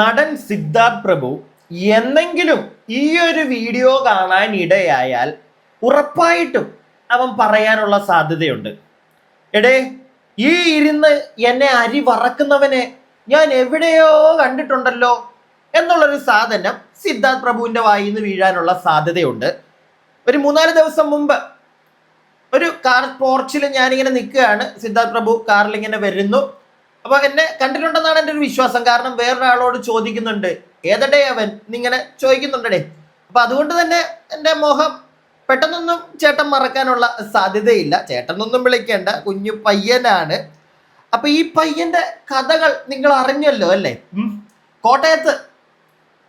നടൻ സിദ്ധാർത്ഥ് പ്രഭു എന്തെങ്കിലും ഈ ഒരു വീഡിയോ കാണാൻ ഇടയായാൽ ഉറപ്പായിട്ടും അവൻ പറയാനുള്ള സാധ്യതയുണ്ട്. എടേ ഈ ഇരുന്ന് എന്നെ അരി വറക്കുന്നവനെ ഞാൻ എവിടെയോ കണ്ടിട്ടുണ്ടല്ലോ എന്നുള്ളൊരു സാധനം സിദ്ധാർത്ഥ് പ്രഭുവിന്റെ വായിൽ നിന്ന് വീഴാനുള്ള സാധ്യതയുണ്ട്. ഒരു മൂന്നാൽ ദിവസം മുമ്പ് ഒരു കാർ പോർച്ചിൽ ഞാനിങ്ങനെ നിൽക്കുകയാണ്. സിദ്ധാർത്ഥ് പ്രഭു കാറിൽ ഇങ്ങനെ വരുന്നു. അപ്പൊ എന്നെ കണ്ടിട്ടുണ്ടെന്നാണ് എന്റെ ഒരു വിശ്വാസം. കാരണം വേറൊരാളോട് ചോദിക്കുന്നുണ്ട്. ഏതടേ അവൻ? നിങ്ങനെ ചോദിക്കുന്നുണ്ടടേ. അപ്പൊ അതുകൊണ്ട് തന്നെ എന്റെ മോഹം പെട്ടെന്നൊന്നും ചേട്ടൻ മറക്കാനുള്ള സാധ്യതയില്ല. ചേട്ടനൊന്നും വിളിക്കേണ്ട. കുഞ്ഞു പയ്യനാണ്. അപ്പൊ ഈ പയ്യന്റെ കഥകൾ നിങ്ങൾ അറിഞ്ഞല്ലോ അല്ലേ? കോട്ടയത്ത്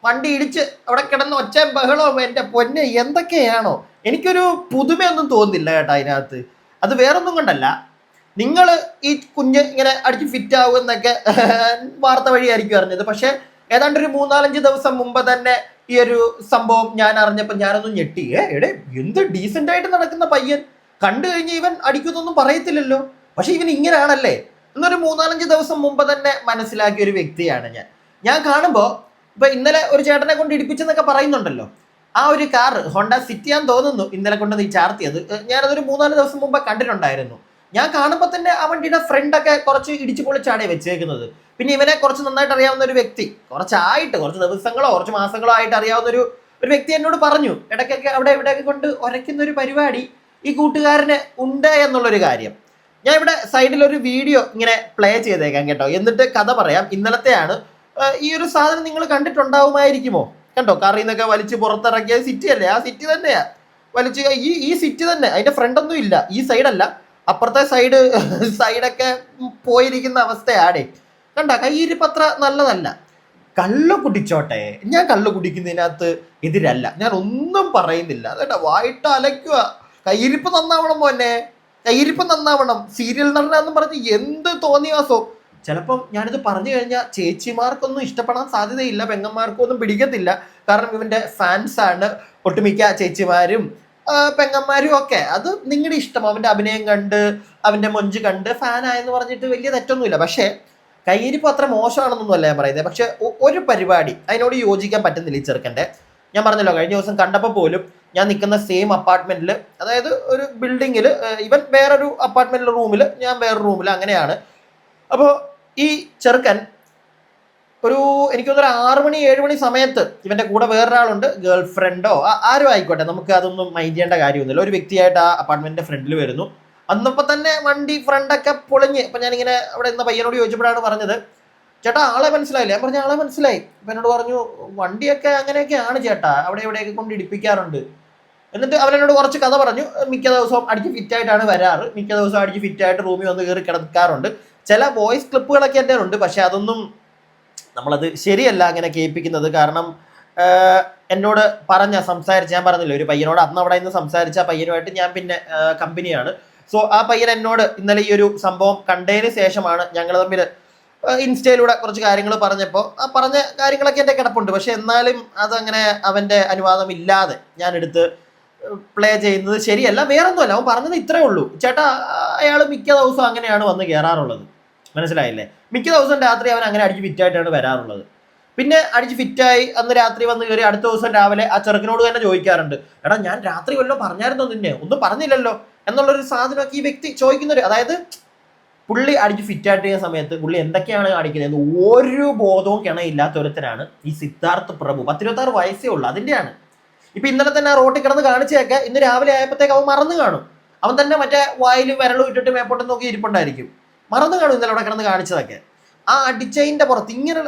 വണ്ടി ഇടിച്ച് അവിടെ കിടന്ന ഒച്ച ബഹളവും എന്റെ പൊന്ന് എന്തൊക്കെയാണോ? എനിക്കൊരു പുതുമയൊന്നും തോന്നുന്നില്ല കേട്ടോ അതിനകത്ത്. അത് വേറൊന്നും കൊണ്ടല്ല. നിങ്ങൾ ഈ കുഞ്ഞ് ഇങ്ങനെ അടിച്ച് ഫിറ്റ് ആവും എന്നൊക്കെ വാർത്ത വഴിയായിരിക്കും അറിഞ്ഞത്. പക്ഷെ ഏതാണ്ട് ഒരു മൂന്നാലഞ്ച് ദിവസം മുമ്പ് തന്നെ ഈ ഒരു സംഭവം ഞാൻ അറിഞ്ഞപ്പോൾ ഞാനൊന്നും ഞെട്ടി. ഏ എന്ത് ഡീസെന്റ് ആയിട്ട് നടക്കുന്ന പയ്യൻ. കണ്ടു കഴിഞ്ഞ് ഇവൻ അടിക്കുന്നൊന്നും പറയത്തില്ലല്ലോ. പക്ഷെ ഇവൻ ഇങ്ങനെയാണല്ലേ? എന്നൊരു മൂന്നാലഞ്ച് ദിവസം മുമ്പ് തന്നെ മനസ്സിലാക്കിയ ഒരു വ്യക്തിയാണ് ഞാൻ. ഞാൻ കാണുമ്പോൾ ഇപ്പൊ ഇന്നലെ ഒരു ചേട്ടനെ കൊണ്ട് ഇടിപ്പിച്ചെന്നൊക്കെ പറയുന്നുണ്ടല്ലോ. ആ ഒരു കാർ ഹോണ്ട സിറ്റിയാന്ന് തോന്നുന്നു ഇന്നലെ കൊണ്ട് നീ ചാർത്തിയത്. ഞാനതൊരു മൂന്നാൽ ദിവസം മുമ്പ് കണ്ടിട്ടുണ്ടായിരുന്നു. ഞാൻ കാണുമ്പോൾ തന്നെ ആ വണ്ടിയുടെ ഫ്രണ്ടൊക്കെ കുറച്ച് ഇടിച്ചു പൊളിച്ചാണ് വെച്ചേക്കുന്നത്. പിന്നെ ഇവനെ കുറച്ച് നന്നായിട്ട് അറിയാവുന്ന ഒരു വ്യക്തി കുറച്ചായിട്ട് കുറച്ച് ദിവസങ്ങളോ കുറച്ച് മാസങ്ങളോ ആയിട്ട് അറിയാവുന്ന ഒരു ഒരു വ്യക്തി എന്നോട് പറഞ്ഞു ഇടയ്ക്കൊക്കെ അവിടെ ഇവിടെയൊക്കെ കൊണ്ട് ഉരയ്ക്കുന്ന ഒരു പരിപാടി ഈ കൂട്ടുകാരന് ഉണ്ട് എന്നുള്ളൊരു കാര്യം. ഞാൻ ഇവിടെ സൈഡിൽ ഒരു വീഡിയോ ഇങ്ങനെ പ്ലേ ചെയ്തേക്കാം കേട്ടോ. എന്നിട്ട് കഥ പറയാം. ഇന്നലത്തെയാണ് ഈ ഒരു സാധനം നിങ്ങൾ കണ്ടിട്ടുണ്ടാവുമായിരിക്കുമോ? കണ്ടോ? കറി നിന്നൊക്കെ വലിച്ച് പുറത്തിറക്കിയ സിറ്റി അല്ലേ? ആ സിറ്റി തന്നെയാ. വലിച്ച് ഈ ഈ സിറ്റി തന്നെ. അതിന്റെ ഫ്രണ്ട് ഒന്നും ഇല്ല ഈ സൈഡല്ല അപ്പുറത്തെ സൈഡ് സൈഡൊക്കെ പോയിരിക്കുന്ന അവസ്ഥയാണ് കണ്ട കയ്യിരിപ്പത്ര നല്ലതല്ല. കള്ളു കുടിച്ചോട്ടെ. ഞാൻ കള്ളു കുടിക്കുന്നതിനകത്ത് എതിരല്ല. ഞാൻ ഒന്നും പറയുന്നില്ല. കേട്ടോ വായിട്ട് അലക്കുക കയ്യിരിപ്പ് നന്നാവണം മോനെ. കയ്യിരിപ്പ് നന്നാവണം. സീരിയൽ നടനാന്നും പറഞ്ഞ് എന്ത് തോന്നിയാസോ ചിലപ്പം ഞാനിത് പറഞ്ഞു കഴിഞ്ഞാൽ ചേച്ചിമാർക്കൊന്നും ഇഷ്ടപ്പെടാൻ സാധ്യതയില്ല. പെങ്ങന്മാർക്കൊന്നും പിടിക്കത്തില്ല. കാരണം ഇവന്റെ ഫാൻസാണ് ഒട്ടുമിക്ക ചേച്ചിമാരും പെങ്ങന്മാരും ഒക്കെ. അത് നിങ്ങളുടെ ഇഷ്ടം. അവന്റെ അഭിനയം കണ്ട് അവന്റെ മൊഞ്ച് കണ്ട് ഫാനായെന്ന് പറഞ്ഞിട്ട് വലിയ തെറ്റൊന്നുമില്ല. പക്ഷേ കയ്യിരിപ്പ് അത്ര മോശമാണെന്നൊന്നും അല്ല ഞാൻ പറയുന്നത് പക്ഷെ ഒരു പരിപാടി അതിനോട് യോജിക്കാൻ പറ്റുന്നില്ല ഈ ചെറുക്കന്റെ. ഞാൻ പറഞ്ഞല്ലോ കഴിഞ്ഞ ദിവസം കണ്ടപ്പോൾ പോലും ഞാൻ നിൽക്കുന്ന സെയിം അപ്പാർട്ട്മെന്റിൽ അതായത് ഒരു ബിൽഡിങ്ങിൽ ഇവൻ വേറൊരു അപ്പാർട്ട്മെന്റിലെ റൂമിൽ ഞാൻ വേറെ റൂമിൽ അങ്ങനെയാണ്. അപ്പോൾ ഈ ചെറുക്കൻ ഒരു എനിക്ക് തോന്നുന്നു ആറ് മണി ഏഴ് മണി സമയത്ത് ഇവന്റെ കൂടെ വേറൊരാളുണ്ട് ഗേൾ ഫ്രണ്ടോ ആരും ആയിക്കോട്ടെ. നമുക്ക് അതൊന്നും മൈൻഡ് ചെയ്യേണ്ട കാര്യമൊന്നുമില്ല. ഒരു വ്യക്തിയായിട്ട് ആ അപ്പാർട്ട്മെന്റിന്റെ ഫ്രണ്ടിൽ വരുന്നു. അന്നപ്പോൾ തന്നെ വണ്ടി ഫ്രണ്ടൊക്കെ പൊളിഞ്ഞ് ഇപ്പം ഞാനിങ്ങനെ അവിടെ ഇന്ന് പയ്യനോട് ചോദിച്ചപ്പോഴാണ് പറഞ്ഞത് ചേട്ടാ ആളെ മനസ്സിലായില്ല? ഞാൻ പറഞ്ഞ ആളെ മനസ്സിലായി. അപ്പം എന്നോട് പറഞ്ഞു വണ്ടിയൊക്കെ അങ്ങനെയൊക്കെയാണ് ചേട്ടാ. അവിടെ എവിടെയൊക്കെ കൊണ്ട് ഇടിപ്പിക്കാറുണ്ട്. എന്നിട്ട് അവനെന്നോട് കുറച്ച് കഥ പറഞ്ഞു. മിക്ക ദിവസവും അടിച്ച് ഫിറ്റായിട്ടാണ് വരാറ്. മിക്ക ദിവസവും അടിച്ച് ഫിറ്റായിട്ട് റൂമിൽ വന്ന് കയറി കിടക്കാറുണ്ട്. ചില വോയിസ് ക്ലിപ്പുകളൊക്കെ എന്റെ ഉണ്ട് പക്ഷെ അതൊന്നും നമ്മളത് ശരിയല്ല അങ്ങനെ കേൾപ്പിക്കുന്നത്. കാരണം എന്നോട് പറഞ്ഞ സംസാരിച്ച് ഞാൻ പറഞ്ഞില്ല ഒരു പയ്യനോട് അന്ന് അവിടെ നിന്ന് സംസാരിച്ച പയ്യനുമായിട്ട് ഞാൻ പിന്നെ കമ്പനിയാണ്. സോ ആ പയ്യൻ എന്നോട് ഇന്നലെ ഈ ഒരു സംഭവം കണ്ടതിന് ശേഷമാണ് ഞങ്ങൾ തമ്മിൽ ഇൻസ്റ്റയിലൂടെ കുറച്ച് കാര്യങ്ങൾ പറഞ്ഞപ്പോൾ ആ പറഞ്ഞ കാര്യങ്ങളൊക്കെ എന്റെ കിടപ്പുണ്ട്. പക്ഷെ എന്നാലും അതങ്ങനെ അവന്റെ അനുവാദം ഇല്ലാതെ ഞാൻ എടുത്ത് പ്ലേ ചെയ്യുന്നത് ശരിയല്ല. വേറൊന്നുമല്ല അവൻ പറഞ്ഞത് ഇത്രയേ ഉള്ളൂ. ചേട്ടാ അയാൾ മിക്ക ദിവസവും അങ്ങനെയാണ് വന്ന് കയറാറുള്ളത് മനസ്സിലായില്ലേ? മിക്ക ദിവസം രാത്രി അവൻ അങ്ങനെ അടിച്ച് ഫിറ്റായിട്ടാണ് വരാറുള്ളത്. പിന്നെ അടിച്ച് ഫിറ്റായി അന്ന് രാത്രി വന്ന് കയറി അടുത്ത ദിവസം രാവിലെ ആ ചെറുക്കനോട് തന്നെ ചോദിക്കാറുണ്ട് എടാ ഞാൻ രാത്രി വല്ലതും പറഞ്ഞായിരുന്നോ നിന്നെ? ഒന്നും പറഞ്ഞില്ലല്ലോ? എന്നുള്ളൊരു സാധനമൊക്കെ ഈ വ്യക്തി ചോദിക്കുന്നൊരു അതായത് പുള്ളി അടിച്ച് ഫിറ്റായിട്ട് ചെയ്യുന്ന സമയത്ത് പുള്ളി എന്തൊക്കെയാണ് കാണിക്കുന്നത്? ഒരു ബോധവും കിണയില്ലാത്ത ഒരുത്തനാണ് ഈ സിദ്ധാർത്ഥ് പ്രഭു. പത്തിരുപത്താറ് വയസ്സേ ഉള്ളൂ അതിന്റെയാണ് ഇപ്പൊ ഇന്നലെ തന്നെ ആ റോട്ടിൽ കിടന്ന് കാണിച്ചേക്കെ ഇന്ന് രാവിലെ ആയപ്പോഴത്തേക്ക് അവൻ മറന്നു കാണും. അവൻ തന്നെ മറ്റേ വായിൽ വിരലും ഇട്ടിട്ട് മേപ്പോട്ട് നോക്കി ഇരിപ്പുണ്ടായിരിക്കും. മറന്നു കാണും ഇന്നലെ അവിടെ കിടന്ന് കാണിച്ചതൊക്കെ. ആ അടിച്ചതിന്റെ പുറത്ത് ഇങ്ങനെ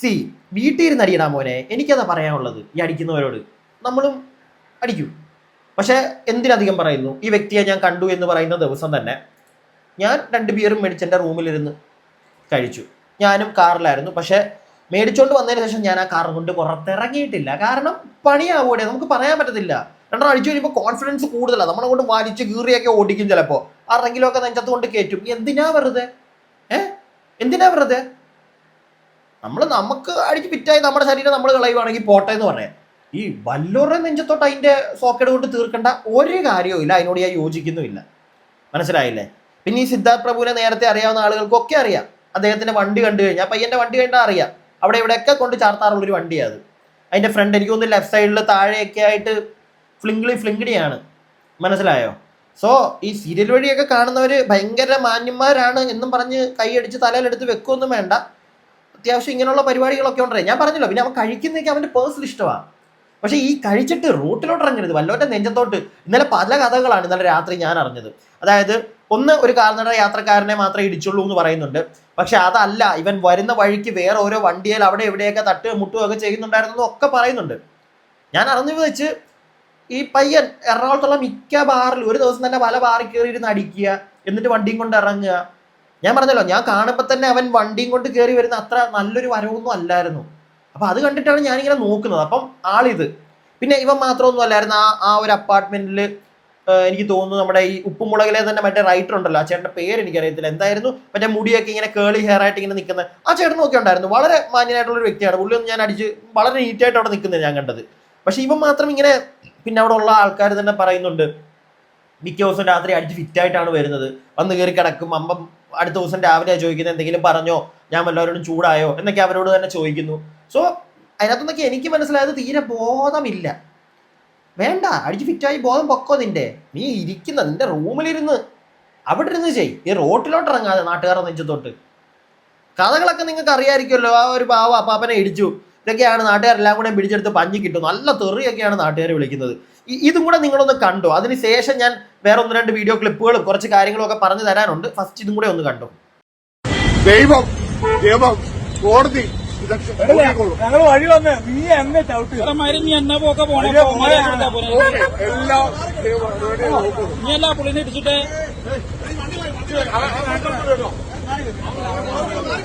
സി വീട്ടിൽ ഇരുന്ന് അടിയിടാൻ മോനെ എനിക്കതാ പറയാനുള്ളത് ഈ അടിക്കുന്നവരോട്. നമ്മളും അടിക്കും. പക്ഷെ എന്തിനധികം പറയുന്നു? ഈ വ്യക്തിയെ ഞാൻ കണ്ടു എന്ന് പറയുന്ന ദിവസം തന്നെ ഞാൻ രണ്ട് ബിയറും മേടിച്ച് എന്റെ റൂമിലിരുന്ന് കഴിച്ചു. ഞാനും കാറിലായിരുന്നു. പക്ഷെ മേടിച്ചുകൊണ്ട് വന്നതിന് ശേഷം ഞാൻ ആ കാർ കൊണ്ട് പുറത്തിറങ്ങിയിട്ടില്ല. കാരണം പണിയാവൂടെ. നമുക്ക് പറയാൻ പറ്റത്തില്ല. രണ്ടെണ്ണം അടിച്ചു കഴിയുമ്പോൾ കോൺഫിഡൻസ് കൂടുതലാണ് നമ്മളെ കൊണ്ട് വലിച്ച് കീറിയൊക്കെ ഓടിക്കും ചിലപ്പോൾ ആരെങ്കിലുമൊക്കെ നെഞ്ചത്ത് കൊണ്ട് കയറ്റും എന്തിനാ വെറുതെ? ഏ? എന്തിനാ വെറുതെ? നമ്മൾ നമുക്ക് അടിച്ച് പിറ്റായി നമ്മുടെ ശരീരം നമ്മൾ കളയുവാണെങ്കിൽ പോട്ടെ എന്ന് പറയാം. ഈ വല്ലോറെ നെഞ്ചത്തോട്ട് അതിന്റെ സോക്കേട് കൊണ്ട് തീർക്കേണ്ട ഒരു കാര്യവും ഇല്ല. അതിനോട് ഞാൻ യോജിക്കുന്നുമില്ല. മനസ്സിലായില്ലേ? പിന്നെ ഈ സിദ്ധാർത്ഥ് പ്രഭുവിനെ നേരത്തെ അറിയാവുന്ന ആളുകൾക്കൊക്കെ അറിയാം. അദ്ദേഹത്തിന്റെ വണ്ടി കണ്ടു കഴിഞ്ഞാൽ പയ്യന്റെ വണ്ടി കണ്ടാൽ അറിയാം. അവിടെ ഇവിടെയൊക്കെ കൊണ്ട് ചാർത്താറുള്ള ഒരു വണ്ടിയാണ് അത്. അതിന്റെ ഫ്രണ്ട് എനിക്ക് തോന്നുന്നു ലെഫ്റ്റ് സൈഡിൽ താഴെയൊക്കെ ആയിട്ട് ഫ്ലിങ്കിളി ഫ്ലിങ്കിടിയാണ് മനസ്സിലായോ? സോ ഈ സീരിയൽ വഴിയൊക്കെ കാണുന്നവർ ഭയങ്കര മാന്യന്മാരാണ് എന്നും പറഞ്ഞ് കൈയടിച്ച് തലയിലെടുത്ത് വെക്കുകയൊന്നും വേണ്ട. അത്യാവശ്യം ഇങ്ങനെയുള്ള പരിപാടികളൊക്കെ ഉണ്ടേ ഞാൻ പറഞ്ഞല്ലോ പിന്നെ അവൻ കഴിക്കുന്നതൊക്കെ അവന്റെ പേഴ്സണൽ ഇഷ്ടമാണ്. പക്ഷേ ഈ കഴിച്ചിട്ട് റൂട്ടിലോട്ട് ഇറങ്ങരുത്. വല്ലവന്റെ നെഞ്ചത്തോട്ട്. ഇന്നലെ പല കഥകളാണ് ഇന്നലെ രാത്രി ഞാൻ അറിഞ്ഞത്. അതായത് ഒന്ന് ഒരു കാൽനട യാത്രക്കാരനെ മാത്രമേ ഇടിച്ചുള്ളൂ എന്ന് പറയുന്നുണ്ട്. പക്ഷെ അതല്ല ഇവൻ വരുന്ന വഴിക്ക് വേറെ ഓരോ വണ്ടിയിൽ അവിടെ എവിടെയൊക്കെ തട്ട് മുട്ടുകയൊക്കെ ചെയ്യുന്നുണ്ടായിരുന്നു ഒക്കെ പറയുന്നുണ്ട്. ഞാൻ അറിഞ്ഞു വെച്ച് ഈ പയ്യൻ എറണാകുളത്തുള്ള മിക്ക ബാറിൽ ഒരു ദിവസം തന്നെ പല ബാറിൽ കയറി ഇരുന്ന് അടിക്കുക എന്നിട്ട് വണ്ടിയും കൊണ്ട് ഇറങ്ങുക. ഞാൻ പറഞ്ഞല്ലോ ഞാൻ കാണുമ്പോൾ തന്നെ അവൻ വണ്ടിയും കൊണ്ട് കയറി വരുന്ന അത്ര നല്ലൊരു വരവൊന്നും അല്ലായിരുന്നു. അപ്പൊ അത് കണ്ടിട്ടാണ് ഞാനിങ്ങനെ നോക്കുന്നത്. അപ്പം ആളിത്. പിന്നെ ഇവൻ മാത്രമൊന്നും അല്ലായിരുന്നു. ആ ആ ഒരു അപ്പാർട്ട്മെന്റിൽ എനിക്ക് തോന്നുന്നു നമ്മുടെ ഈ ഉപ്പുമുളകിലെ തന്നെ മറ്റേ റൈറ്റർ ഉണ്ടല്ലോ. ആ ചേട്ടന്റെ പേര് എനിക്കറിയത്തില്ല. എന്തായിരുന്നു? മറ്റേ മുടിയൊക്കെ ഇങ്ങനെ കേളി ഹെയർ ആയിട്ട് ഇങ്ങനെ നിൽക്കുന്നത് ആ ചേട്ടൻ നോക്കി ഉണ്ടായിരുന്നു. വളരെ മാന്യനായിട്ടുള്ള ഒരു വ്യക്തിയാണ്. പുള്ളിയൊന്നും ഞാൻ അടിച്ച് വളരെ നീറ്റായിട്ട് അവിടെ നിൽക്കുന്നത് ഞാൻ കണ്ടത്. പക്ഷെ ഇവൻ മാത്രം ഇങ്ങനെ പിന്നെ അവിടെ ഉള്ള ആൾക്കാർ തന്നെ പറയുന്നുണ്ട് മിക്ക ദിവസം രാത്രി അടിച്ച് ഫിറ്റായിട്ടാണ് വരുന്നത്. വന്ന് കയറി കിടക്കും. അമ്മ അടുത്ത ദിവസം രാവിലെ ചോദിക്കുന്നത് എന്തെങ്കിലും പറഞ്ഞോ? ഞാൻ വല്ലവരോടും ചൂടായോ? എന്നൊക്കെ അവരോട് തന്നെ ചോദിക്കുന്നു. സോ അതിനകത്തുനിന്നൊക്കെ എനിക്ക് മനസ്സിലായത് തീരെ ബോധമില്ല. വേണ്ട അടിച്ച് ഫിറ്റായി ബോധം പൊക്കോ നിന്റെ. നീ ഇരിക്കുന്ന നിന്റെ റൂമിലിരുന്ന് അവിടെ ഇരുന്ന് ചെയ്. ഈ റോട്ടിലോട്ട് ഇറങ്ങാതെ നാട്ടുകാരുടെ നെഞ്ചത്തോട്ട്. കഥകളൊക്കെ നിങ്ങൾക്ക് അറിയാമായിരിക്കുമല്ലോ ആ ഒരു പാവ അപ്പാപ്പനെ ഇടിച്ചു. ഇതൊക്കെയാണ് നാട്ടുകാരെല്ലാം കൂടെ പിടിച്ചെടുത്ത് പഞ്ഞി കിട്ടും നല്ല തെറിയൊക്കെയാണ് നാട്ടുകാർ വിളിക്കുന്നത് ഇതും കൂടെ നിങ്ങളൊന്ന് കണ്ടു അതിനുശേഷം ഞാൻ വേറെ ഒന്ന് രണ്ട് വീഡിയോ ക്ലിപ്പുകളും കുറച്ച് കാര്യങ്ങളും ഒക്കെ പറഞ്ഞു തരാനുണ്ട് ഫസ്റ്റ് ഇതും കൂടെ ഒന്ന് കണ്ടു ദൈവം ദൈവം കോടതി ഞങ്ങൾ വഴി വന്ന് നീ എന്നെ ചവിട്ടി മരം നീ എന്നാ പോക്ക പോണേ. നീ എല്ലാ പുള്ളിനെ ഇടിച്ചിട്ട്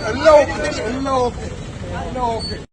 എല്ലാം ഓക്കെ എല്ലാം ഓക്കെ എല്ലാം ഓക്കെ എടാ, എടാ,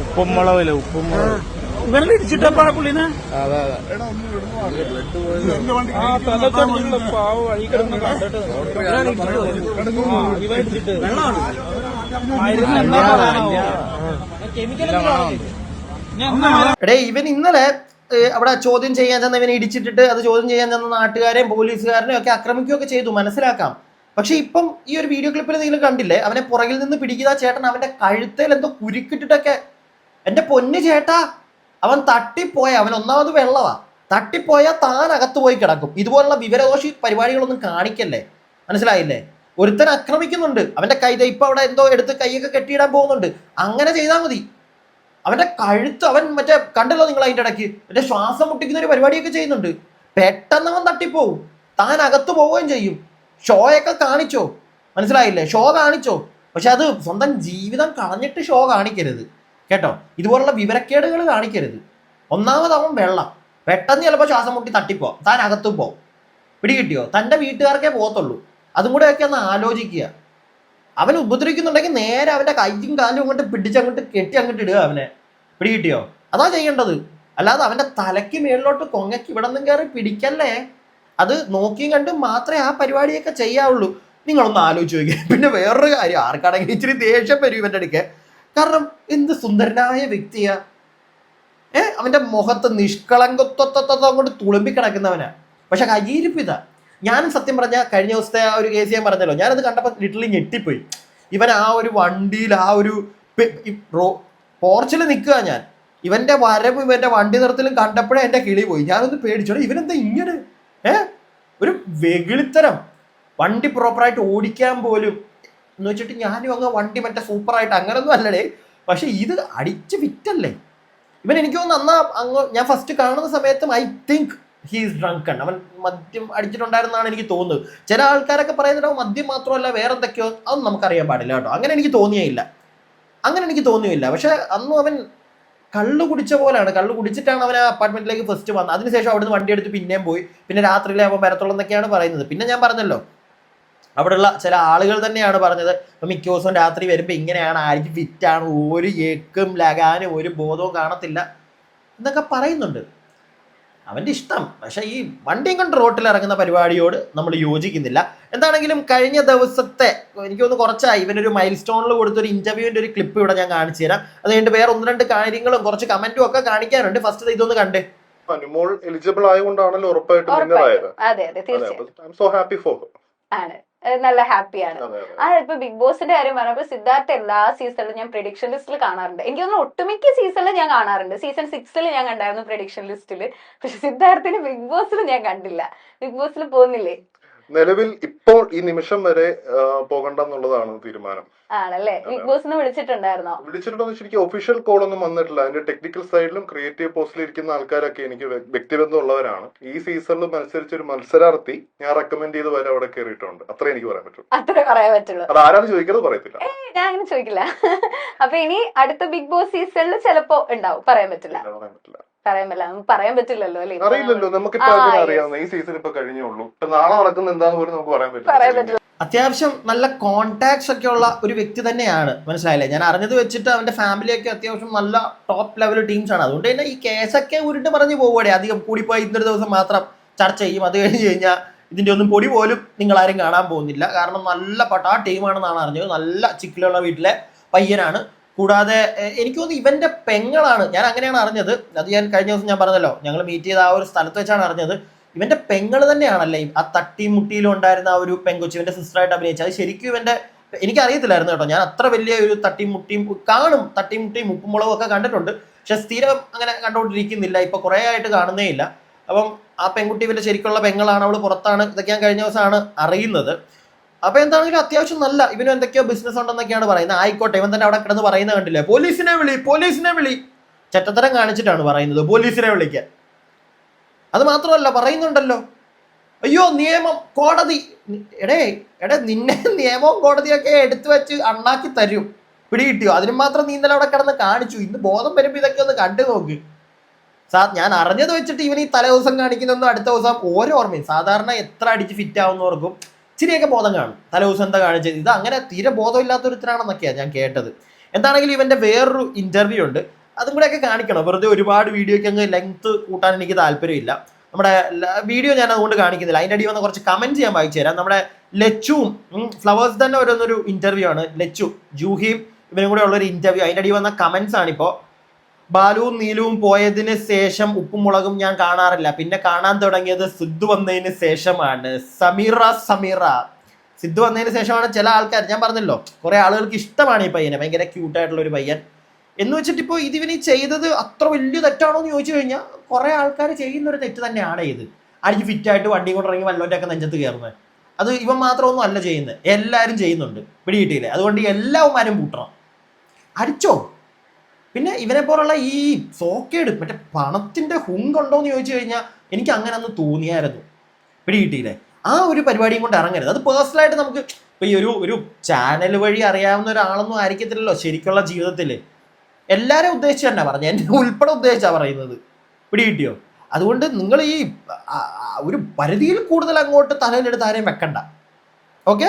ഉപ്പുമുളകില്ല ഉപ്പുമുളക്. ഇവരെ ഇടിച്ചിട്ടപ്പാ പുള്ളിനെ പാവ വഴി കിടന്ന് കണ്ടിട്ട് ആ, ഇവ ഇടിച്ചിട്ട് മരുന്ന്? കെമിക്കൽ എടേ ഇവൻ ഇന്നലെ അവിടെ ചോദ്യം ചെയ്യാൻ ചെന്ന ഇവനെ ഇടിച്ചിട്ടിട്ട് അത് ചോദ്യം ചെയ്യാൻ ചെന്ന നാട്ടുകാരെയും പോലീസുകാരനെയും ഒക്കെ ആക്രമിക്കുകയൊക്കെ ചെയ്തു. മനസ്സിലാക്കാം. പക്ഷെ ഇപ്പം ഈ ഒരു വീഡിയോ ക്ലിപ്പിൽ നിങ്ങൾ കണ്ടില്ലേ? അവനെ പുറകിൽ നിന്ന് പിടിക്കുന്ന ചേട്ടൻ അവന്റെ കഴുത്തേൽ എന്തോ കുരുക്കിട്ടിട്ടൊക്കെ എന്റെ പൊന്ന് ചേട്ടാ അവൻ തട്ടിപ്പോയ അവൻ ഒന്നാമത് വെള്ളവാ. തട്ടിപ്പോയാൽ താൻ അകത്ത് പോയി കിടക്കും. ഇതുപോലുള്ള വിവരദോഷി പരിപാടികളൊന്നും കാണിക്കല്ലേ? മനസ്സിലായില്ലേ? ഒരുത്തൻ ആക്രമിക്കുന്നുണ്ട് അവന്റെ കൈ ഇപ്പൊ അവിടെ എന്തോ എടുത്ത് കൈയൊക്കെ കെട്ടിയിടാൻ പോകുന്നുണ്ട്. അങ്ങനെ ചെയ്താൽ മതി. അവന്റെ കഴുത്ത് അവൻ മറ്റേ കണ്ടല്ലോ നിങ്ങൾ അതിന്റെ ഇടയ്ക്ക്? മറ്റേ ശ്വാസം മുട്ടിക്കുന്ന ഒരു പരിപാടിയൊക്കെ ചെയ്യുന്നുണ്ട്. പെട്ടെന്ന് അവൻ തട്ടിപ്പോവും. താൻ അകത്ത് പോവുകയും ചെയ്യും. ഷോയൊക്കെ കാണിച്ചോ. മനസ്സിലായില്ലേ? ഷോ കാണിച്ചോ. പക്ഷെ അത് സ്വന്തം ജീവിതം കളഞ്ഞിട്ട് ഷോ കാണിക്കരുത്. കേട്ടോ? ഇതുപോലുള്ള വിവരക്കേടുകൾ കാണിക്കരുത്. ഒന്നാമതാവും വെള്ളം. പെട്ടെന്ന് ചിലപ്പോൾ ശ്വാസം മുട്ടി തട്ടിപ്പോ താൻ അകത്തും പോവും പിടികിട്ടിയോ? തന്റെ വീട്ടുകാർക്കേ പോകത്തുള്ളൂ. അതും കൂടെ ഒക്കെ ഒന്ന് ആലോചിക്കുക. അവൻ ഉപദ്രവിക്കുന്നുണ്ടെങ്കിൽ നേരെ അവന്റെ കൈക്കും കാലും അങ്ങോട്ട് പിടിച്ച് അങ്ങോട്ട് കെട്ടി അങ്ങോട്ട് ഇടുക അവനെ. പിടികിട്ടിയോ? അതാ ചെയ്യേണ്ടത്. അല്ലാതെ അവന്റെ തലയ്ക്ക് മേളിലോട്ട് കൊങ്ങയ്ക്ക് ഇവിടെ നിന്നും കയറി പിടിക്കല്ലേ? അത് നോക്കിയും കണ്ടും മാത്രമേ ആ പരിപാടിയൊക്കെ ചെയ്യാവുള്ളൂ. നിങ്ങളൊന്ന് ആലോചിച്ച് നോക്കിയാൽ പിന്നെ വേറൊരു കാര്യം ആർക്കാണെങ്കിൽ ഇച്ചിരി ദേഷ്യം വരും ഇവന്റെ അടുക്കെ. കാരണം എന്ത് സുന്ദരനായ വ്യക്തിയാ. ഏ അവന്റെ മുഖത്ത് നിഷ്കളങ്കത്വത്വത്വം കൊണ്ട് തുളുമ്പി കിടക്കുന്നവനാ. പക്ഷെ കയ്യിരിപ്പിത ഞാൻ സത്യം പറഞ്ഞ കഴിഞ്ഞ ദിവസത്തെ ആ ഒരു കേസ് ഞാൻ പറഞ്ഞല്ലോ. ഞാനത് കണ്ടപ്പോൾ ലിറ്ററലി ഞെട്ടിപ്പോയി. ഇവൻ ആ ഒരു വണ്ടിയിൽ ആ ഒരു പോർച്ചിൽ നിൽക്കുക ഞാൻ. ഇവന്റെ വരവും ഇവന്റെ വണ്ടി നിർത്തലും കണ്ടപ്പോഴേ എന്റെ കിളി പോയി. ഞാനൊന്ന് പേടിച്ചോളൂ ഇവനെന്താ ഇങ്ങനെ ഏ? ഒരു വെകിളിത്തരം. വണ്ടി പ്രോപ്പറായിട്ട് ഓടിക്കാൻ പോലും എന്ന് വെച്ചിട്ട് ഞാനും അങ്ങ് വണ്ടി മറ്റേ സൂപ്പറായിട്ട് അങ്ങനൊന്നും അല്ലടേ. പക്ഷെ ഇത് അടിച്ച് വിറ്റല്ലേ? ഇവൻ എനിക്ക് തോന്നുന്നു അന്നാ അങ്ങ് ഞാൻ ഫസ്റ്റ് കാണുന്ന സമയത്തും ഐ തിങ്ക് ഹീസ് ഡ്രങ്കൺ അവൻ മദ്യം അടിച്ചിട്ടുണ്ടായിരുന്നാണ് എനിക്ക് തോന്നുന്നത്. ചില ആൾക്കാരൊക്കെ പറയുന്നുണ്ടാവും മദ്യം മാത്രമല്ല വേറെ എന്തൊക്കെയോ അതൊന്നും നമുക്കറിയാൻ പാടില്ല കേട്ടോ. അങ്ങനെ എനിക്ക് തോന്നിയേ ഇല്ല. അങ്ങനെ എനിക്ക് തോന്നിയില്ല പക്ഷെ അന്നും അവൻ കള്ളു കുടിച്ച പോലെയാണ് കള്ള് കുടിച്ചിട്ടാണ് അവൻ ആ അപ്പാർട്ട്മെന്റിലേക്ക് ഫസ്റ്റ് വന്നത്. അതിനുശേഷം അവിടുന്ന് വണ്ടി എടുത്ത് പിന്നെയും പോയി. പിന്നെ രാത്രിയിലെ അവൻ വരത്തുള്ളൂ എന്നൊക്കെയാണ് പറയുന്നത്. പിന്നെ ഞാൻ പറഞ്ഞല്ലോ. അവിടെയുള്ള ചില ആളുകൾ തന്നെയാണ് പറഞ്ഞത്. ഇപ്പം മിക്ക ദിവസവും രാത്രി വരുമ്പോൾ ഇങ്ങനെയാണ് ആയിരിക്കും ഫിറ്റാണ് ഒരു ഏക്കും ലഗാനും ഒരു ബോധവും കാണത്തില്ല എന്നൊക്കെ പറയുന്നുണ്ട്. അവന്റെ ഇഷ്ടം. പക്ഷേ ഈ വണ്ടിയും കൊണ്ട് റോട്ടിൽ ഇറങ്ങുന്ന പരിപാടിയോട് നമ്മൾ യോജിക്കുന്നില്ല. എന്താണെങ്കിലും കഴിഞ്ഞ ദിവസത്തെ എനിക്ക് തോന്നുന്നു കുറച്ചായി. ഇവനൊരു മൈൽ സ്റ്റോണിൽ കൊടുത്തൊരു ഇന്റർവ്യൂവിന്റെ ഒരു ക്ലിപ്പ് ഇവിടെ ഞാൻ കാണിച്ചു തരാം. അത് കഴിഞ്ഞിട്ട് വേറെ ഒന്ന് രണ്ട് കാര്യങ്ങളും കുറച്ച് കമന്റും ഒക്കെ കാണിക്കാനുണ്ട് ഫസ്റ്റ് ഇതൊന്ന് കണ്ടേ. അനുമോൾ എലിജിബിൾ ആയതുകൊണ്ടാണല്ലോ ഉറപ്പായിട്ടും വിന്നർ ആയത് സോ ഹാപ്പി ഫോർ ആണ്. നല്ല ഹാപ്പിയാണ്. ആ ഇപ്പൊ ബിഗ് ബോസിന്റെ കാര്യം പറഞ്ഞപ്പോ സിദ്ധാർത്ഥ എല്ലാ സീസണിലും ഞാൻ പ്രഡിക്ഷൻ ലിസ്റ്റിൽ കാണാറുണ്ട്. എനിക്ക് തോന്നുന്നു ഒട്ടുമിക്ക സീസണിലും ഞാൻ കാണാറുണ്ട്. സീസൺ സിക്സിൽ ഞാൻ കണ്ടായിരുന്നു പ്രഡിക്ഷൻ ലിസ്റ്റിൽ പക്ഷെ സിദ്ധാർത്ഥിന് ബിഗ് ബോസിൽ ഞാൻ കണ്ടില്ല. ബിഗ് ബോസിൽ പോകുന്നില്ലേ നിലവിൽ ഇപ്പോൾ ഈ നിമിഷം വരെ പോകണ്ടെന്നുള്ളതാണ് തീരുമാനം. ആണല്ലേ? ബിഗ് ബോസിന് വിളിച്ചിട്ടുണ്ടായിരുന്നോ? വിളിച്ചിട്ടുണ്ടോ ശരിക്കും ഒഫീഷ്യൽ കോൾ ഒന്നും വന്നിട്ടില്ല. അതിന്റെ ടെക്നിക്കൽ സൈഡിലും ക്രിയേറ്റീവ് പോസ്റ്റിൽ ഇരിക്കുന്ന ആൾക്കാരൊക്കെ എനിക്ക് വ്യ- വ്യക്തിബന്ധം ഉള്ളവരാണ്. ഈ സീസണിൽ മത്സരിച്ച ഒരു മത്സരാർത്ഥി ഞാൻ റെക്കമെൻഡ് ചെയ്ത് വരെ അവിടെ കയറിയിട്ടുണ്ട് അത്രേ എനിക്ക് പറയാൻ പറ്റുള്ളൂ. അത്രേ പറയാൻ പറ്റുള്ളൂ. അത് ആരാണ് ചോദിക്കുന്നത് പറയത്തില്ല. ഞാൻ അങ്ങനെ ചോദിക്കില്ല. അപ്പൊ ഇനി അടുത്ത ബിഗ് ബോസ് സീസണിൽ ചിലപ്പോ ഉണ്ടാവും. പറയാൻ പറ്റില്ല. പറയാൻ പറ്റില്ല. പറയാൻ പറ്റില്ല. നമുക്ക് പറയാൻ പറ്റില്ലല്ലോ അല്ലേ? അറിയില്ലല്ലോ. നമുക്കിപ്പോ. അറിയാവുന്ന ഈ സീസൺ ഇപ്പൊ കഴിഞ്ഞേ ഉള്ളൂ. ഇപ്പൊ നാളെ നടക്കുന്ന എന്താന്ന് പോലും നമുക്ക് പറയാൻ പറ്റില്ല. അത്യാവശ്യം നല്ല കോണ്ടാക്ട്സ് ഒക്കെ ഉള്ള ഒരു വ്യക്തി തന്നെയാണ്. മനസ്സിലായില്ലേ? ഞാൻ അറിഞ്ഞത് വെച്ചിട്ട് അവന്റെ ഫാമിലിയൊക്കെ അത്യാവശ്യം നല്ല ടോപ്പ് ലെവൽ ടീംസ് ആണ്. അതുകൊണ്ട് തന്നെ ഈ കേസൊക്കെ ഉരുണ്ട് പറഞ്ഞു പോവുകയാണ്. അധികം കൂടിപ്പോയി ഇന്നൊരു ദിവസം മാത്രം ചർച്ച ചെയ്യും. അത് കഴിഞ്ഞ് കഴിഞ്ഞാൽ ഇതിന്റെ ഒന്നും പൊടി പോലും നിങ്ങൾ ആരും കാണാൻ പോകുന്നില്ല. കാരണം നല്ല പട്ടാ ടീമാണെന്നാണ് അറിഞ്ഞത്. നല്ല ചിക്കിലുള്ള വീട്ടിലെ പയ്യനാണ്. കൂടാതെ എനിക്ക് തോന്നുന്നു ഇവന്റെ പെങ്ങളാണ്. ഞാൻ അങ്ങനെയാണ് അറിഞ്ഞത്. അത് ഞാൻ കഴിഞ്ഞ ദിവസം ഞാൻ പറഞ്ഞല്ലോ. ഞങ്ങൾ മീറ്റ് ചെയ്ത ആ ഒരു സ്ഥലത്ത് വെച്ചാണ് അറിഞ്ഞത്. ഇവന്റെ പെങ്ങൾ തന്നെയാണല്ലേ? ആ തട്ടിമുട്ടിയിലുണ്ടായിരുന്ന ആ ഒരു പെങ്കൊച്ചു ഇവന്റെ സിസ്റ്ററായിട്ട് അഭിനയിച്ചത്. അത് ശരിക്കും ഇവന്റെ എനിക്ക് അറിയത്തില്ലായിരുന്നു കേട്ടോ. ഞാൻ അത്ര വലിയ ഒരു തട്ടിയും മുട്ടിയും കാണും തട്ടിയും മുട്ടിയും ഉപ്പും മുളകും ഒക്കെ കണ്ടിട്ടുണ്ട്. പക്ഷെ സ്ഥിരം അങ്ങനെ കണ്ടുകൊണ്ടിരിക്കുന്നില്ല ഇപ്പൊ കുറെ ആയിട്ട് കാണുന്നേ ഇല്ല. അപ്പം ആ പെൺകുട്ടി ഇവന്റെ ശരിക്കുള്ള പെങ്ങളാണ് അവൾ പുറത്താണ്. ഇതൊക്കെ ഞാൻ കഴിഞ്ഞ ദിവസമാണ് അറിയുന്നത്. അപ്പൊ എന്താണെങ്കിലും അത്യാവശ്യം നല്ല ഇവനും എന്തൊക്കെയോ ബിസിനസ് ഉണ്ടെന്നൊക്കെയാണ് പറയുന്നത്. ആയിക്കോട്ടെ ഇവൻ തന്നെ അവിടെ കിടന്ന് പറയുന്ന കണ്ടില്ല? പോലീസിനെ വിളി പോലീസിനെ വിളി. ചെറ്റത്തരം കാണിച്ചിട്ടാണ് പറയുന്നത് പോലീസിനെ വിളിക്കാൻ. അത് മാത്രമല്ല പറയുന്നുണ്ടല്ലോ. അയ്യോ നിയമം കോടതി. എടേ എടേ നിന്നെ നിയമവും കോടതിയൊക്കെ എടുത്തു വെച്ച് അണ്ണാക്കി തരും. പിടികിട്ടിയോ? അതിന് മാത്രം നീ അവിടെ കിടന്ന് കാണിച്ചു. ഇന്ന് ബോധം വരുമ്പോ ഇതൊക്കെ ഒന്ന് കണ്ടു നോക്ക്. സാ ഞാൻ അറിഞ്ഞത് വെച്ചിട്ട് ഇവൻ ഈ തലേ ദിവസം കാണിക്കുന്നൊന്നും അടുത്ത ദിവസം ഓരോ ഓർമ്മയും. സാധാരണ എത്ര അടിച്ച് ഫിറ്റ് ആവുന്നവർക്കും ഇച്ചിരിയൊക്കെ ബോധം കാണും. തലേ ദിവസം എന്താ കാണിച്ചത്? ഇത് അങ്ങനെ തീരെ ബോധമില്ലാത്തൊരുത്തരാണെന്നൊക്കെയാണ് ഞാൻ കേട്ടത്. എന്താണെങ്കിലും ഇവന്റെ വേറൊരു ഇന്റർവ്യൂ ഉണ്ട്. അതും കൂടെ ഒക്കെ കാണിക്കണം. വെറുതെ ഒരുപാട് വീഡിയോയ്ക്ക് അങ്ങ് ലെങ്ത് കൂട്ടാൻ എനിക്ക് താല്പര്യമില്ല. നമ്മുടെ വീഡിയോ ഞാൻ അതുകൊണ്ട് കാണിക്കുന്നില്ല. അതിന്റെ അടി വന്ന കുറച്ച് കമന്റ് ഞാൻ വായിച്ചു തരാം. നമ്മുടെ ലച്ചുവും ഫ്ലവേഴ്സ് തന്നെ വരുന്നൊരു ഇന്റർവ്യൂ ആണ്. ലച്ചു ജൂഹിയും ഇവരും കൂടെ ഉള്ളൊരു ഇന്റർവ്യൂ അതിന്റെ അടി വന്ന കമൻസ് ആണിപ്പോൾ ബാലുവും നീലുവും പോയതിന് ശേഷം ഉപ്പും മുളകും ഞാൻ കാണാറില്ല. പിന്നെ കാണാൻ തുടങ്ങിയത് സിദ്ധു വന്നതിന് ശേഷമാണ്. സമീറ സമീറ. സിദ്ധു വന്നതിന് ശേഷമാണ് ചില ആൾക്കാർ ഞാൻ പറഞ്ഞല്ലോ കുറെ ആളുകൾക്ക് ഇഷ്ടമാണ് ഈ പയ്യനെ. ഭയങ്കര ക്യൂട്ടായിട്ടുള്ള ഒരു പയ്യൻ. എന്ന് വെച്ചിട്ട് ഇപ്പോൾ ഇതിവന് ചെയ്തത് അത്ര വലിയ തെറ്റാണോ എന്ന് ചോദിച്ചു കഴിഞ്ഞാൽ കുറെ ആൾക്കാർ ചെയ്യുന്ന ഒരു തെറ്റ് തന്നെയാണ് ഇത്. അടിച്ച് ഫിറ്റായിട്ട് വണ്ടി കൊണ്ടിറങ്ങി ഇറങ്ങി വല്ലവന്റെ ഒക്കെ നെഞ്ചത്ത് കയറുന്നത് അത് ഇവൻ മാത്രമൊന്നും അല്ല ചെയ്യുന്നത് എല്ലാവരും ചെയ്യുന്നുണ്ട്. പിടികിട്ടിയില്ലേ? അതുകൊണ്ട് എല്ലാവന്മാരും കൂട്ടണം അടിച്ചോ? പിന്നെ ഇവനെ പോലുള്ള ഈ സോക്കേട് മറ്റേ പണത്തിന്റെ ഹുങ്കുണ്ടോ എന്ന് ചോദിച്ചു കഴിഞ്ഞാൽ എനിക്ക് അങ്ങനെ ഒന്ന് തോന്നിയായിരുന്നു. പിടികിട്ടിയില്ലേ? ആ ഒരു പരിപാടിയും കൊണ്ട് ഇറങ്ങരുത്. അത് പേഴ്സണലായിട്ട് നമുക്ക് ഇപ്പൊ ഈ ഒരു ഒരു ചാനൽ വഴി അറിയാവുന്ന ഒരാളൊന്നും ആയിരിക്കത്തില്ലല്ലോ ശരിക്കുള്ള ജീവിതത്തിൽ എല്ലാവരും ഉദ്ദേശിച്ച് തന്നെ പറഞ്ഞു എന്നെ ഉൾപ്പെടെ ഉദ്ദേശിച്ചാ പറയുന്നത്. പിടികിട്ടിയോ? അതുകൊണ്ട് നിങ്ങൾ ഈ ഒരു പരിധിയിൽ കൂടുതൽ അങ്ങോട്ട് തലയിലെടുത്ത് ആരെയും വെക്കണ്ട. ഓക്കെ?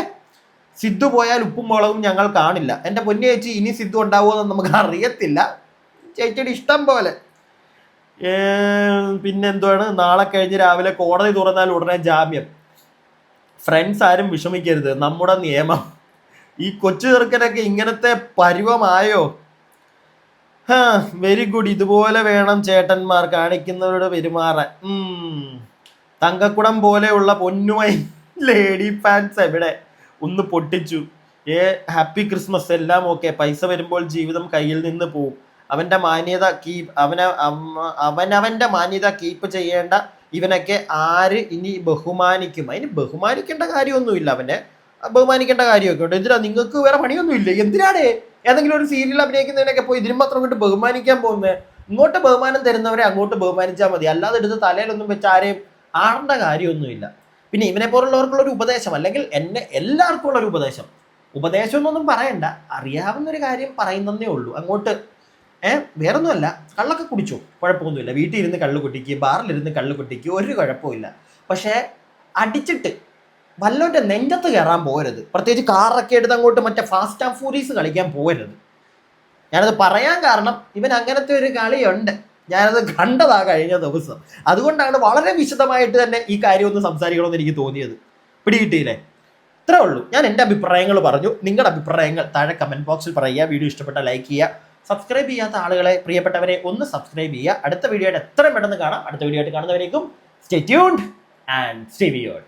സിദ്ധു പോയാൽ ഉപ്പും മുളകും ഞങ്ങൾ കാണില്ല. എന്റെ പൊന്നു ചേച്ചി ഇനി സിദ്ധു ഉണ്ടാവുമോ എന്ന് നമുക്ക് അറിയത്തില്ല. ചേച്ചിയുടെ ഇഷ്ടം പോലെ. പിന്നെന്താണ് നാളെ കഴിഞ്ഞ് രാവിലെ കോടതി തുറന്നാൽ ഉടനെ ജാമ്യം. ഫ്രണ്ട്സ് ആരും വിഷമിക്കരുത്. നമ്മുടെ നിയമം. ഈ കൊച്ചു ചെറുക്കനൊക്കെ ഇങ്ങനത്തെ പരുവമായോ? വെരി ഗുഡ് ഇതുപോലെ വേണം ചേട്ടന്മാർ കാണിക്കുന്നവരുടെ പെരുമാറാൻ. തങ്കക്കുടം പോലെയുള്ള പൊന്നുമൈ ലേഡി ഫാൻസ് എവിടെ? ഒന്ന് പൊട്ടിച്ചു. ഏ ഹാപ്പി ക്രിസ്മസ് എല്ലാം ഓക്കെ പൈസ വരുമ്പോൾ ജീവിതം കയ്യിൽ നിന്ന് പോവും. അവന്റെ മാന്യത കീപ് അവന അവനവന്റെ മാന്യത കീപ്പ് ചെയ്യേണ്ട ഇവനൊക്കെ ആര് ഇനി ബഹുമാനിക്കും? അതിന് ബഹുമാനിക്കേണ്ട കാര്യമൊന്നുമില്ല അവനെ. ബഹുമാനിക്കേണ്ട കാര്യമൊക്കെ ഉണ്ട്. എന്തിനാ? നിങ്ങൾക്ക് വേറെ പണിയൊന്നുമില്ല? എന്തിനാണ് ഏതെങ്കിലും ഒരു സീരിയൽ അഭിനയിക്കുന്നതിനൊക്കെ പോയി ഇതിനും മാത്രം കൊണ്ട് ബഹുമാനിക്കാൻ പോകുന്നത് ഇങ്ങോട്ട് ബഹുമാനം തരുന്നവരെ അങ്ങോട്ട് ബഹുമാനിച്ചാൽ മതി. അല്ലാതെ എടുത്ത് തലയിലൊന്നും വെച്ച് ആരെയും ആടേണ്ട കാര്യമൊന്നുമില്ല. പിന്നെ ഇവനെ പോലുള്ളവർക്കുള്ള ഒരു ഉപദേശം അല്ലെങ്കിൽ എന്നെ എല്ലാവർക്കും ഉള്ള ഒരു ഉപദേശം. ഉപദേശം എന്നൊന്നും പറയണ്ട. അറിയാവുന്ന ഒരു കാര്യം പറയുന്നതേ ഉള്ളൂ. അങ്ങോട്ട് ഏഹ് വേറൊന്നുമല്ല. കള്ളൊക്കെ കുടിച്ചു? കുഴപ്പമൊന്നുമില്ല. വീട്ടിൽ ഇരുന്ന് കള്ള് കുട്ടിക്ക് ബാറിലിരുന്ന് കള്ള് കുട്ടിക്ക് ഒരു കുഴപ്പമില്ല. പക്ഷേ അടിച്ചിട്ട് വല്ലോന്റെ നെഞ്ചത്ത് കയറാൻ പോകരുത്. പ്രത്യേകിച്ച് കാറൊക്കെ എടുത്ത് അങ്ങോട്ട് മറ്റേ ഫാസ്റ്റ് ആൻഡ് ഫൂരീസ് കളിക്കാൻ പോകരുത്. ഞാനത് പറയാൻ കാരണം ഇവൻ അങ്ങനത്തെ ഒരു കളിയുണ്ട്. ഞാനത് കണ്ടതാ കഴിഞ്ഞ ദിവസം. അതുകൊണ്ടാണ് വളരെ വിശദമായിട്ട് തന്നെ ഈ കാര്യം ഒന്ന് സംസാരിക്കണമെന്ന് എനിക്ക് തോന്നിയത്. പിടികിട്ടിയില്ലേ? ഇത്രേ ഉള്ളൂ. ഞാൻ എന്റെ അഭിപ്രായങ്ങൾ പറഞ്ഞു. നിങ്ങളുടെ അഭിപ്രായങ്ങൾ താഴെ കമന്റ് ബോക്സിൽ പറയുക. വീഡിയോ ഇഷ്ടപ്പെട്ട ലൈക്ക് ചെയ്യുക. സബ്സ്ക്രൈബ് ചെയ്യാത്ത ആളുകളെ പ്രിയപ്പെട്ടവരെ ഒന്ന് സബ്സ്ക്രൈബ് ചെയ്യുക. അടുത്ത വീഡിയോ എത്രയും പെട്ടെന്ന് കാണാം. അടുത്ത വീഡിയോ ആയിട്ട് കാണുന്നവരേക്കും stay tuned and stay viewed